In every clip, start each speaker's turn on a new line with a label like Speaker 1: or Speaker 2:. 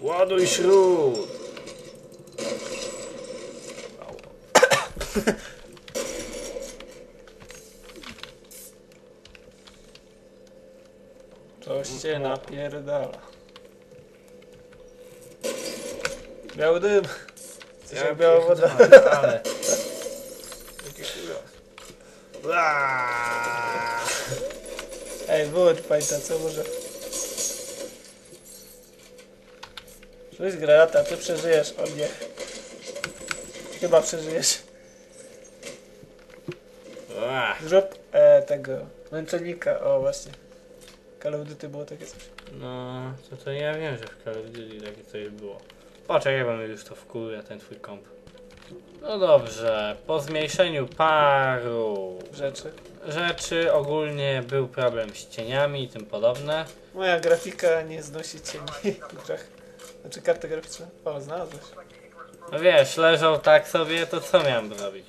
Speaker 1: Ładuj śród!
Speaker 2: Coś cię napierdala. Biały dym. Coś jak biała woda.
Speaker 1: Ale... Jaki!
Speaker 2: Ej, wyłącz pajta, co może? Rzuć granata, ty przeżyjesz, o nie. Chyba przeżyjesz. Zrób e, tego męczennika, o właśnie. Call of Duty było takie coś.
Speaker 1: No, to, to ja wiem, że w Call of Duty takie coś było. Poczekaj, bo mi już to wkurwia ten twój komp. No dobrze, po zmniejszeniu paru
Speaker 2: Rzeczy.
Speaker 1: rzeczy ogólnie był problem z cieniami i tym podobne.
Speaker 2: Moja grafika nie znosi cieni w grach. Znaczy karty graficzne. O, znalazłeś.
Speaker 1: No wiesz, leżał tak sobie, to co miałem zrobić?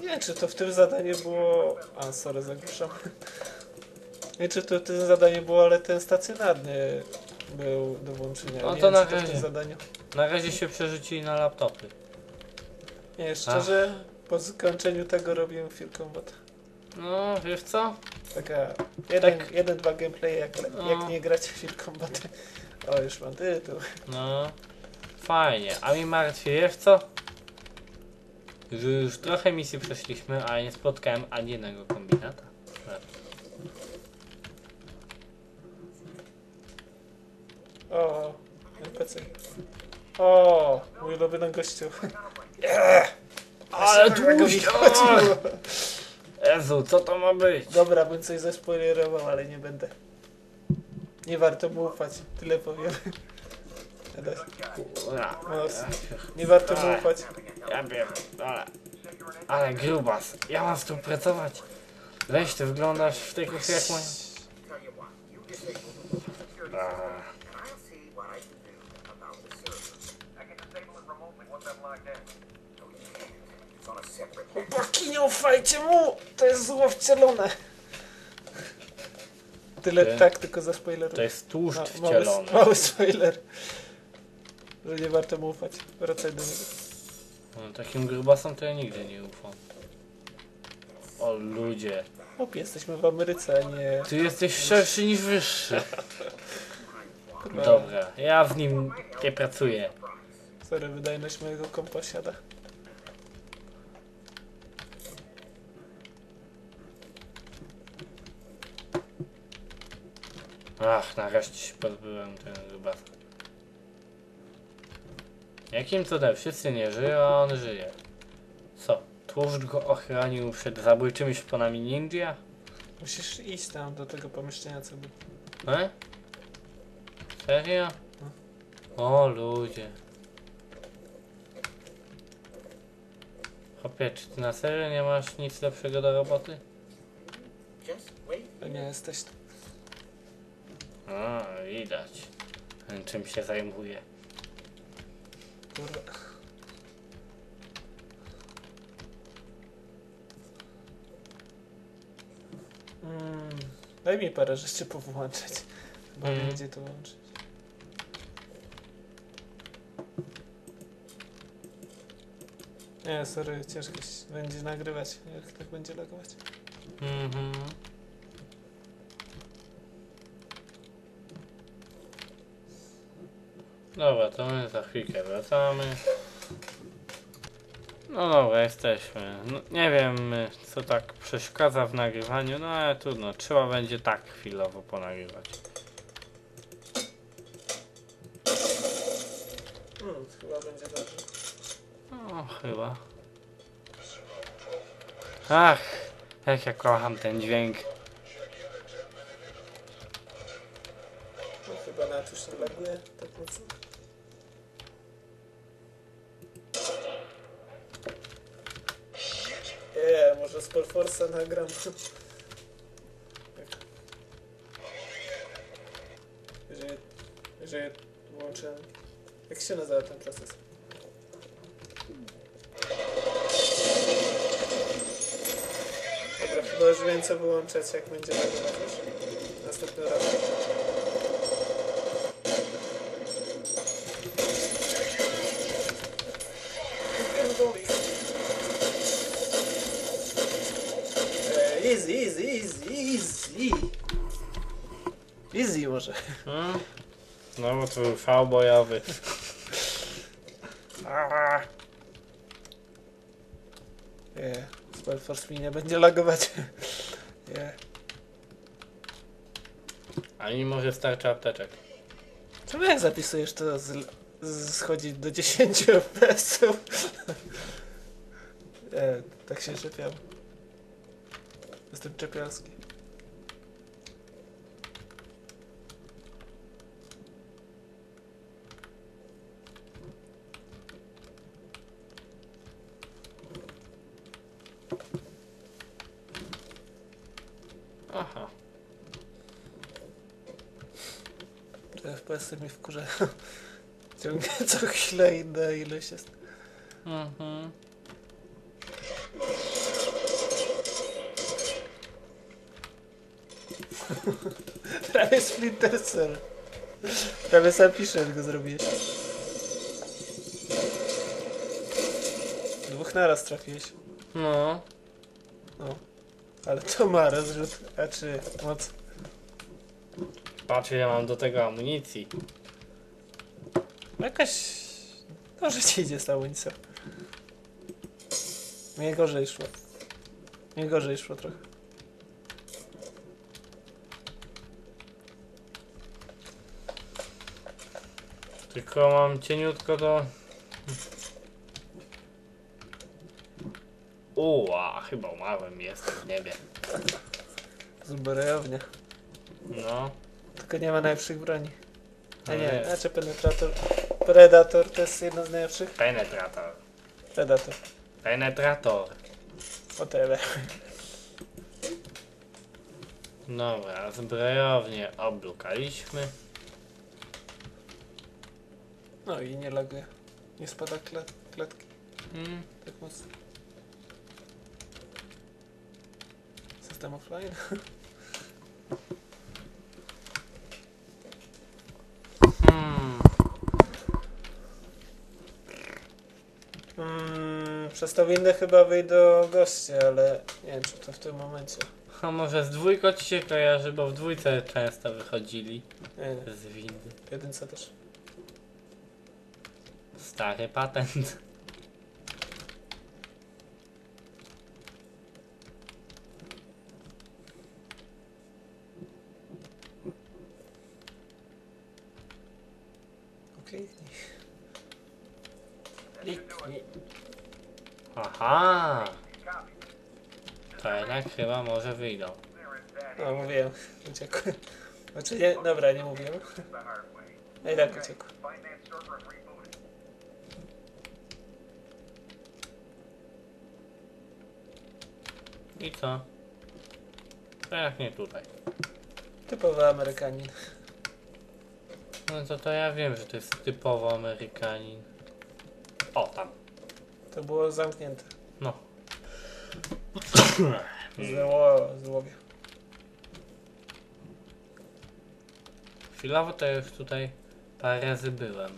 Speaker 2: Nie wiem, czy to w tym zadaniu było... A, sorry, zagłuszam. Nie wiem, czy to w tym zadaniu było, ale ten stacjonarny był do włączenia.
Speaker 1: No
Speaker 2: nie
Speaker 1: to
Speaker 2: wiem,
Speaker 1: na
Speaker 2: czy
Speaker 1: razie.
Speaker 2: zadaniu.
Speaker 1: Na razie się przerzucili na laptopy.
Speaker 2: Nie, szczerze, po zakończeniu tego robiłem film combat.
Speaker 1: No, wiesz co?
Speaker 2: Taka jeden,
Speaker 1: Tak.
Speaker 2: jeden dwa gameplay jak,
Speaker 1: No.
Speaker 2: jak nie grać w film combat. O, już mam tytuł.
Speaker 1: No, fajnie. A mi martwi, wiesz co? Że już trochę misji przeszliśmy, a nie spotkałem ani jednego kombinata.
Speaker 2: O, NPC. O, mój ulubiony gościu. Yeah!
Speaker 1: Ale dłużej! Jezu, co to ma być?
Speaker 2: Dobra, bym coś zaspoilerował, ale nie będę. Nie warto mu ufać, tyle powiem.
Speaker 1: Kurwa.
Speaker 2: Nie warto mu ufać.
Speaker 1: Ja wiem, ale... Ale grubas, ja mam z tym pracować. Weź, ty wyglądasz w tej kuchni jak moja.
Speaker 2: Chłopaki, nie ufajcie mu! To jest zło wcielone. Tyle
Speaker 1: Ty?
Speaker 2: tak, tylko za spoiler.
Speaker 1: to jest tłuszcz
Speaker 2: mały,
Speaker 1: wcielony.
Speaker 2: mały spoiler. Że nie warto mu ufać. Wracaj do niego.
Speaker 1: No, takim grubasom to ja nigdy nie ufam. O ludzie,
Speaker 2: Chłopie, jesteśmy w Ameryce, a nie...
Speaker 1: ty jesteś szerszy niż wyższy.
Speaker 2: Kurwa.
Speaker 1: Dobra, ja z nim nie pracuję.
Speaker 2: Sorry, wydajność mojego kompa siada.
Speaker 1: Ach, nareszcie się pozbyłem tego grubasa. Jakim cudem wszyscy nie żyją, a on żyje? Co? Tłuszcz go ochronił przed zabójczymi szponami ninja?
Speaker 2: Musisz iść tam do tego pomieszczenia, co był.
Speaker 1: E? Serio? O ludzie. Chopie, czy ty na serio nie masz nic lepszego do roboty?
Speaker 3: Just wait.
Speaker 2: A nie jesteś...
Speaker 1: A, widać. Czym się zajmuje.
Speaker 2: Kurwa. Mm, daj mi parę rzeczy powłączać. Chyba nie
Speaker 1: Mhm.
Speaker 2: będzie to łączyć. Nie, sorry, ciężko się będzie nagrywać, jak tak będzie logować.
Speaker 1: Mhm. Dobra, to my za chwilkę wracamy. No dobra, jesteśmy. No, nie wiem, co tak przeszkadza w nagrywaniu, no ale trudno. Trzeba będzie tak chwilowo ponagrywać.
Speaker 2: Hmm, chyba będzie dobrze.
Speaker 1: No, chyba. Ach, jak ja kocham ten dźwięk.
Speaker 2: No, chyba na tuż nie laguje tak mocno. Polforsa nagram. Jeżeli, jeżeli. Jak się nazywa ten proces? Dobra, chyba już co wyłączać jak będzie nagrywać już. Następny raz. Easy, easy, easy. Easy może.
Speaker 1: Hmm? No bo to był fał bojowy.
Speaker 2: Nie, Spell Force mi nie będzie lagować. Nie.
Speaker 1: Ani może starczy apteczek.
Speaker 2: Czemu jak zapisujesz to z, z, schodzi do 10 FPS-ów? Nie, tak się czepiam. Jestem czepialski.
Speaker 1: Aha.
Speaker 2: Te FPS-y mnie wkurzają. Ciągle co chwilę inna ilość jest.
Speaker 1: Mhm.
Speaker 2: Prawie Splinter Cell. Prawie sam piszę, go zrobiłeś. Dwóch naraz trafiłeś.
Speaker 1: No.
Speaker 2: No. Ale to ma rozrzut. A czy moc?
Speaker 1: Patrz ile mam do tego amunicji.
Speaker 2: Jakaś... Dobrze ci idzie z tą amunicją. Mnie gorzej szło. Mnie gorzej szło trochę.
Speaker 1: Tylko mam cieniutko do... Uła, chyba umarłem, jestem w niebie.
Speaker 2: Zuberejownia.
Speaker 1: No.
Speaker 2: Tylko nie ma najlepszych broni. A
Speaker 1: Ale
Speaker 2: nie,
Speaker 1: jest.
Speaker 2: znaczy penetrator. Predator to jest jedno z najlepszych.
Speaker 1: Penetrator.
Speaker 2: Predator.
Speaker 1: Penetrator.
Speaker 2: Whatever.
Speaker 1: Dobra, zbrojownię oblukaliśmy.
Speaker 2: No i nie laguje. Nie spada klat klatki
Speaker 1: Mm.
Speaker 2: tak mocno. System offline.
Speaker 1: Hmm.
Speaker 2: Mm, przez tą windę chyba wyjdą goście, ale nie wiem czy to w tym momencie.
Speaker 1: A może z dwójką ci się kojarzy, bo w dwójce często wychodzili
Speaker 2: Nie, nie.
Speaker 1: z windy.
Speaker 2: W jedynce też.
Speaker 1: Stary patent.
Speaker 2: Okej. Kliknij.
Speaker 1: Aha. Jednak chyba może wyjdą.
Speaker 2: No mówiłem. Uciekł. Znaczy nie, dobra, nie mówiłem. No i tak uciekł.
Speaker 1: I co? To jak nie tutaj.
Speaker 2: Typowy Amerykanin.
Speaker 1: No to to ja wiem, że to jest typowo Amerykanin. O, tam.
Speaker 2: To było zamknięte.
Speaker 1: No.
Speaker 2: Zło, złowie.
Speaker 1: Chwilowo to już tutaj parę razy byłem.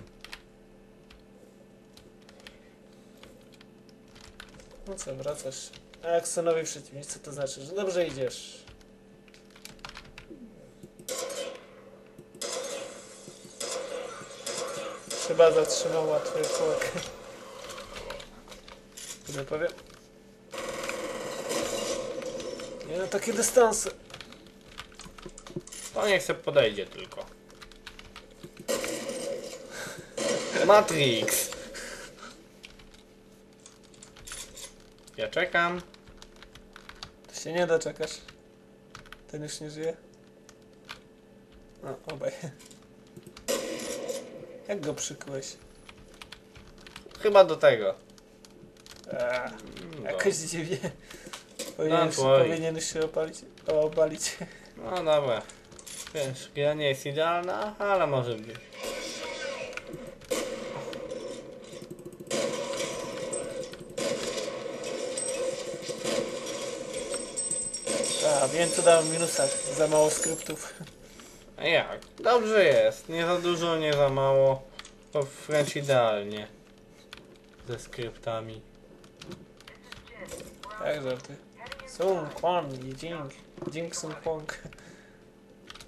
Speaker 2: No co, wracasz. A jak są nowi przeciwnicy, co to znaczy? Że dobrze idziesz. Chyba zatrzymał łatwy kółek. Nie powiem. Nie no, takie dystanse.
Speaker 1: To niech se podejdzie tylko. Matrix! Ja czekam.
Speaker 2: Się nie doczekasz. Ten już nie żyje. No, obaj. Jak go przykułeś?
Speaker 1: Chyba do tego.
Speaker 2: Eee.
Speaker 1: No,
Speaker 2: Jakoś dziwnie. Powinieneś,
Speaker 1: twoi.
Speaker 2: powinieneś się opalić, obalić.
Speaker 1: no dobra. Wiesz, gra nie jest idealna, ale może być.
Speaker 2: A, wiem co dałem w minusach. Za mało skryptów.
Speaker 1: A jak? Dobrze jest. Nie za dużo, nie za mało. To wręcz idealnie. Ze skryptami.
Speaker 2: Tak, żarty. Sung Kwon i Jing. Jing Sung Kwong.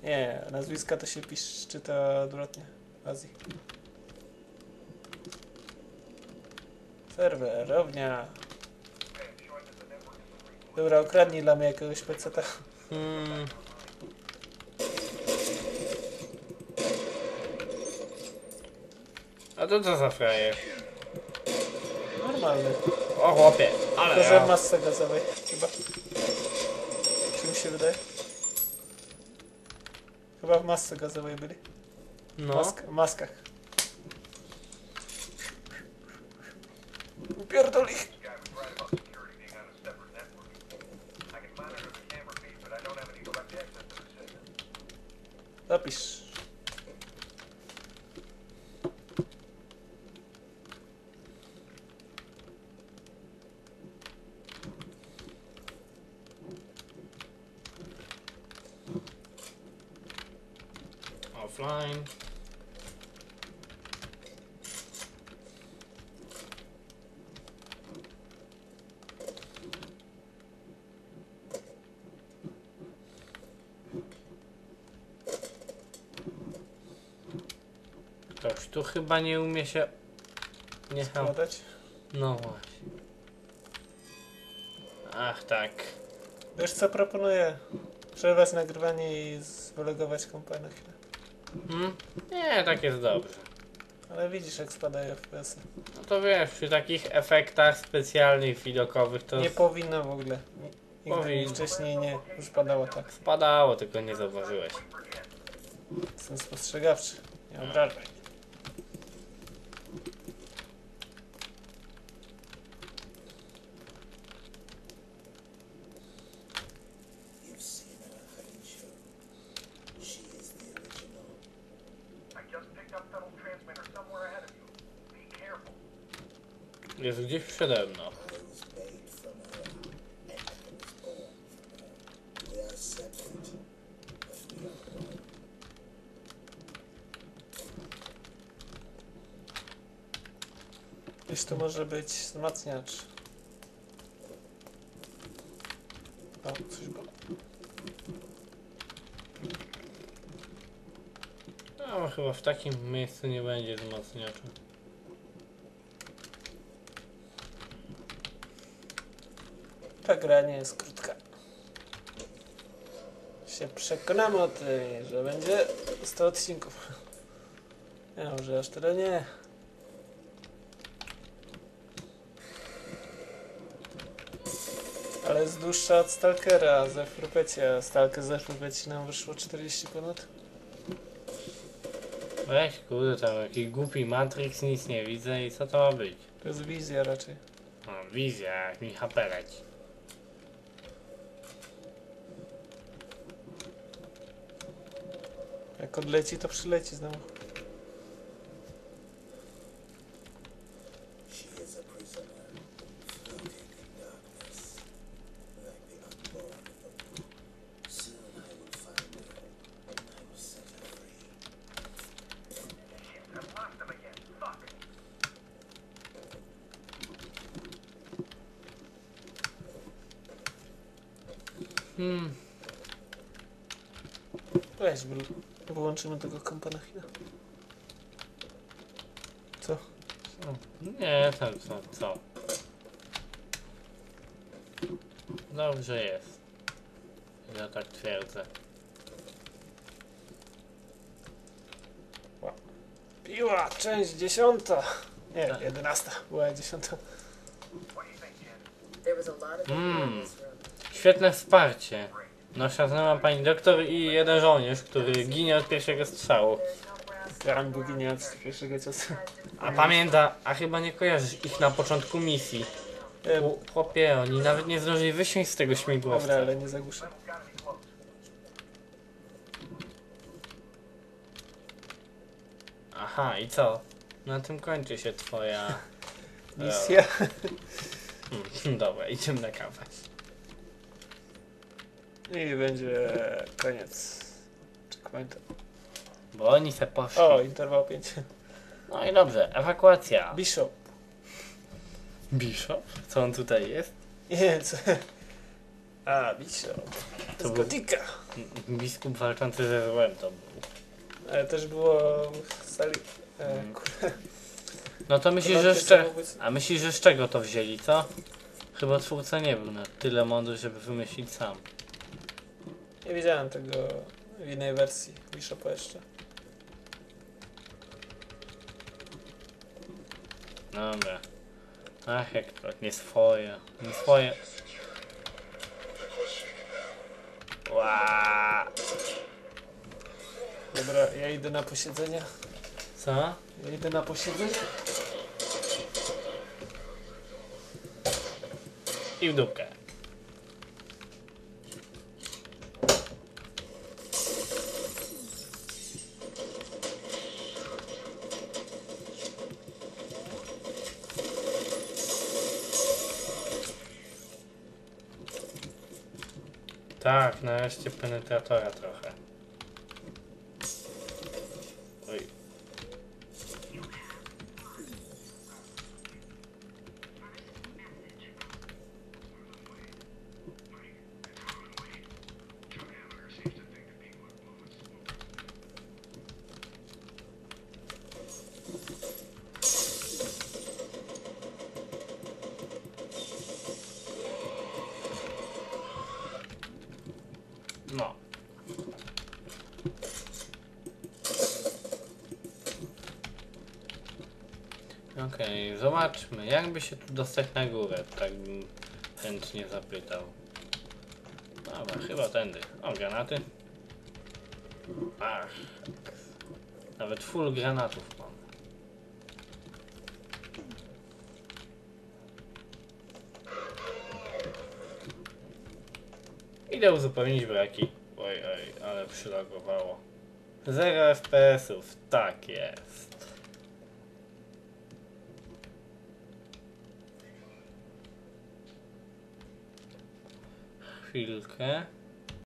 Speaker 2: Nie, nazwiska to się pisze, czyta odwrotnie w Azji. Serwerownia. Dobra, ukradnij dla mnie jakiegoś peceta.
Speaker 1: Hmm. A to co za frajer?
Speaker 2: Normalny.
Speaker 1: O chłopie, ale
Speaker 2: Tylko, że
Speaker 1: ja...
Speaker 2: w masce gazowej chyba. Czy mi się wydaje? Chyba w masce gazowej byli.
Speaker 1: No.
Speaker 2: Mask maskach.
Speaker 1: Lapis. Ktoś tu chyba nie umie się... Nie.
Speaker 2: Składać.
Speaker 1: No właśnie. Ach tak.
Speaker 2: Wiesz co proponuję? Przerwać nagrywanie i wylegować kompę na chwilę.
Speaker 1: Hmm? Nie, tak jest dobrze.
Speaker 2: Ale widzisz jak spadają FPS-y.
Speaker 1: No to wiesz, przy takich efektach specjalnych, widokowych to
Speaker 2: Nie powinno w ogóle. Nigdy
Speaker 1: Powinno.
Speaker 2: wcześniej nie spadało tak.
Speaker 1: spadało, tylko nie zauważyłeś.
Speaker 2: Jestem spostrzegawczy. Nie obrażaj.
Speaker 1: Przede mną.
Speaker 2: Gdzieś tu może być wzmacniacz. O, coś było.
Speaker 1: No, chyba w takim miejscu nie będzie wzmacniacza.
Speaker 2: Ta gra nie jest krótka. Się przekonamy o tym, że będzie 100 odcinków. Nie, może aż tyle nie. Ale jest dłuższa od Stalkera ze Frupecia. a Stalker ze Frupecia nam wyszło 40 ponad.
Speaker 1: Weź kurde, tam jakiś głupi Matrix, nic nie widzę i co to ma być?
Speaker 2: To jest wizja raczej.
Speaker 1: No, wizja, jak mi HP leci.
Speaker 2: Jak odleci, to przyleci znowu.
Speaker 1: Hmm,
Speaker 2: Weź, wy- wyłączymy tego kompa na chwilę. Co?
Speaker 1: co? Nie, tam co, co? Dobrze jest. Ja tak twierdzę.
Speaker 2: Piła, część dziesiąta. Nie,
Speaker 1: Tak.
Speaker 2: jedenasta. Była dziesiąta.
Speaker 4: There was a lot of people
Speaker 1: Mm.
Speaker 4: in this room.
Speaker 1: Świetne wsparcie. Naszła pani doktor i jeden żołnierz, który ginie od pierwszego strzału.
Speaker 4: No
Speaker 2: Grałem boginię od pierwszego ciosu.
Speaker 1: A pamięta, a chyba nie kojarzysz ich na początku misji.
Speaker 2: E,
Speaker 1: Chłopie, oni nawet nie zdążyli wysiąść z tego
Speaker 2: Dobra,
Speaker 1: śmigłowca.
Speaker 2: ale nie zagłuszę.
Speaker 1: Aha, i co? Na tym kończy się twoja...
Speaker 2: Misja.
Speaker 1: Hmm, dobra, idziemy na kawę.
Speaker 2: I będzie koniec. Checkpoint.
Speaker 1: Bo oni se poszli.
Speaker 2: O, interwał 5.
Speaker 1: No i dobrze, ewakuacja.
Speaker 2: A, Bisio.
Speaker 1: To
Speaker 2: Z
Speaker 1: był-
Speaker 2: Gotika.
Speaker 1: Biskup walczący ze złem to był.
Speaker 2: Ale też było w sali... E,
Speaker 1: Mm.
Speaker 2: kurde.
Speaker 1: No to myślisz,
Speaker 2: To
Speaker 1: że jeszcze... A myślisz, że z czego to wzięli, co? Chyba twórca nie był na tyle mądry, żeby wymyślić sam.
Speaker 2: Nie widziałem tego w innej wersji Bishopa jeszcze.
Speaker 1: Dobra. Ach, jak to nie swoje. Nie swoje. Ła.
Speaker 2: Dobra, ja idę na posiedzenie.
Speaker 1: Co?
Speaker 2: Ja idę na posiedzenie.
Speaker 1: I w dupkę. Tak, nareszcie penetratora Okej, zobaczmy, jakby się tu dostać na górę, tak bym chętnie zapytał. Dobra, chyba tędy. O, granaty. Ach, nawet full granatów mam. Idę uzupełnić braki. Oj, oj, ale przylagowało. 0 FPS-ów, tak jest. Chwilkę.